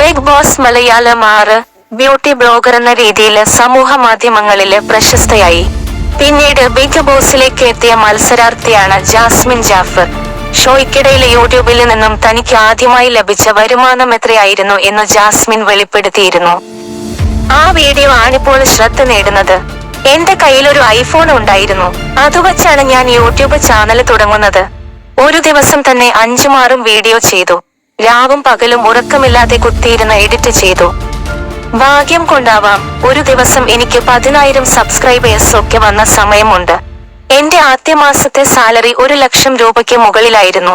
Big boss Malayalam ആറ് beauty blogger എന്ന രീതിയിൽ സമൂഹ മാധ്യമങ്ങളിൽ പ്രശസ്തയായി. പിന്നീട് ബിഗ് ബോസിലേക്ക് എത്തിയ മത്സരാർത്ഥിയാണ് ജാസ്മിൻ ജാഫർ. ഷോയ്ക്കിടയിൽ യൂട്യൂബിൽ നിന്നും തനിക്ക് ആദ്യമായി ലഭിച്ച വരുമാനം എത്രയായിരുന്നു എന്ന് ജാസ്മിൻ വെളിപ്പെടുത്തിയിരുന്നു. ആ വീഡിയോ ആണിപ്പോൾ ശ്രദ്ധ നേടുന്നത്. എന്റെ കയ്യിൽ ഒരു ഐഫോൺ ഉണ്ടായിരുന്നു. അതുവച്ചാണ് ഞാൻ യൂട്യൂബ് ചാനൽ തുടങ്ങുന്നത്. ഒരു ദിവസം തന്നെ അഞ്ചുമാറും വീഡിയോ ചെയ്തു. രാവും പകലും ഉറക്കമില്ലാതെ കുത്തിയിരുന്ന് എഡിറ്റ് ചെയ്തു. ഭാഗ്യം കൊണ്ടാവാം ഒരു ദിവസം എനിക്ക് പതിനായിരം സബ്സ്ക്രൈബേഴ്സ് ഒക്കെ വന്ന സമയമുണ്ട്. എന്റെ ആദ്യ മാസത്തെ സാലറി ഒരു ലക്ഷം രൂപയ്ക്ക് മുകളിലായിരുന്നു.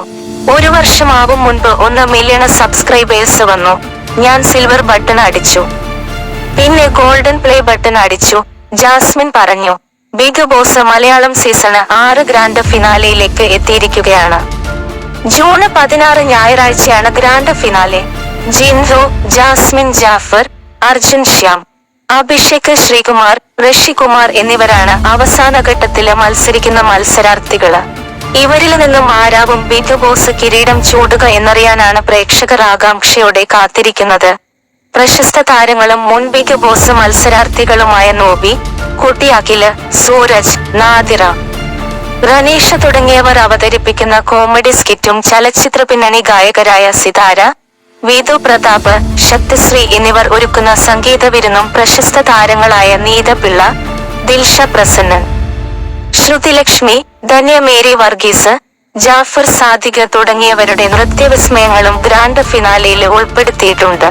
ഒരു വർഷമാവും മുൻപ് ഒന്ന് മില്യൺ സബ്സ്ക്രൈബേഴ്സ് വന്നു. ഞാൻ സിൽവർ ബട്ടൺ അടിച്ചു. പിന്നെ ഗോൾഡൻ പ്ലേ ബട്ടൺ അടിച്ചു. ജാസ്മിൻ പറഞ്ഞു ബിഗ് ബോസ് മലയാളം സീസൺ ആറ് ഗ്രാൻഡ് ഫിനാലയിലേക്ക് എത്തിയിരിക്കുകയാണ്. ജൂൺ പതിനാറ് ഞായറാഴ്ചയാണ് ഗ്രാൻഡ് ഫിനാലെ. ജിൻഹോ ജാസ്മിൻ ജാഫർ അർജുൻ ശ്യാം. അഭിഷേക് ശ്രീകുമാർ ഋഷികുമാർ എന്നിവരാണ് അവസാന ഘട്ടത്തിൽ മത്സരിക്കുന്ന മത്സരാർത്ഥികൾ ഇവരിൽ നിന്നും ആരാവും ബിഗ് ബോസ് കിരീടം ചൂടുക എന്നറിയാനാണ് പ്രേക്ഷകർ ആകാംക്ഷയോടെ കാത്തിരിക്കുന്നത്. പ്രശസ്ത താരങ്ങളും മുൻ ബിഗ് ബോസ് മത്സരാർത്ഥികളുമായ നോബി കുട്ടിയാക്കിൽ സൂരജ് നാദിറ റനീഷ തുടങ്ങിയവർ അവതരിപ്പിക്കുന്ന കോമഡി സ്കിറ്റും ചലച്ചിത്ര പിന്നണി ഗായകരായ സിതാര വീതു പ്രതാപ് ശക്തിശ്രീ എന്നിവർ ഒരുക്കുന്ന സംഗീത വിരുന്നും പ്രശസ്ത താരങ്ങളായ നീത പിള്ള ദിൽഷ പ്രസന്നൻ. ശ്രുതിലക്ഷ്മി ധന്യ മേരി വർഗീസ് ജാഫർ സാദിഖ് തുടങ്ങിയവരുടെ നൃത്യവിസ്മയങ്ങളും ഗ്രാൻഡ് ഫിനാലയിൽ ഉൾപ്പെടുത്തിയിട്ടുണ്ട്.